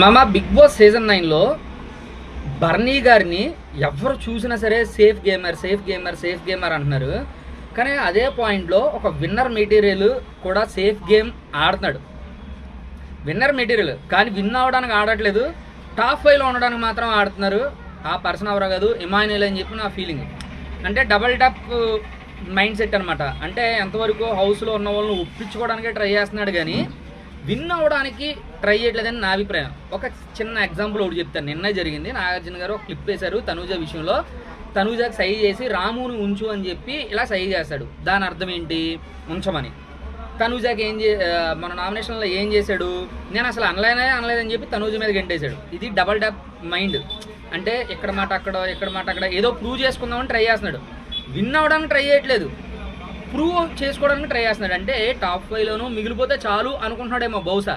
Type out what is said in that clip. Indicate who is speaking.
Speaker 1: మామ big boss season నైన్లో బర్నీ గారిని ఎవరు చూసినా సరే safe gamer safe gamer safe gamer అంటున్నారు. కానీ అదే పాయింట్లో ఒక విన్నర్ మెటీరియల్ కూడా సేఫ్ గేమ్ ఆడుతున్నాడు. విన్నర్ మెటీరియల్ కానీ విన్ అవ్వడానికి ఆడట్లేదు. టాప్ ఫైవ్లో ఉండడానికి మాత్రం ఆడుతున్నారు. ఆ పర్సన్ ఎవరో కాదు ఇమాన్యుల్ అని చెప్పి నా ఫీలింగ్ అంటే డబల్ టప్ మైండ్ సెట్ అనమాట అంటే ఎంతవరకు హౌస్లో ఉన్న వాళ్ళని ఒప్పించుకోవడానికే ట్రై చేస్తున్నాడు కానీ విన్ అవ్వడానికి ట్రై చేయట్లేదని నా అభిప్రాయం. ఒక చిన్న ఎగ్జాంపుల్ ఒకటి చెప్తాను. నిన్న జరిగింది. నాగార్జున గారు ఒక క్లిప్ వేశారు తనూజ విషయంలో. తనూజకి సై చేసి రాముని ఉంచు అని చెప్పి ఇలా సై చేస్తాడు. దాని అర్థం ఏంటి? ఉంచమని. తనూజాకి ఏం చే మన నామినేషన్లో ఏం చేశాడు? నేను అసలు అనలేనే అనలేదని చెప్పి తనూజ మీద గంటేశాడు. ఇది డబల్ డబ్ మైండ్. అంటే ఇక్కడ మాట అక్కడ ఇక్కడ మాట అక్కడ ఏదో ప్రూవ్ చేసుకుందామని ట్రై చేస్తున్నాడు. విన్ అవ్వడానికి ట్రై చేయట్లేదు. ప్రూవ్ చేసుకోవడానికి ట్రై చేస్తున్నాడు. అంటే టాప్ ఫైవ్లోనూ మిగిలిపోతే చాలు అనుకుంటున్నాడేమో బహుశా.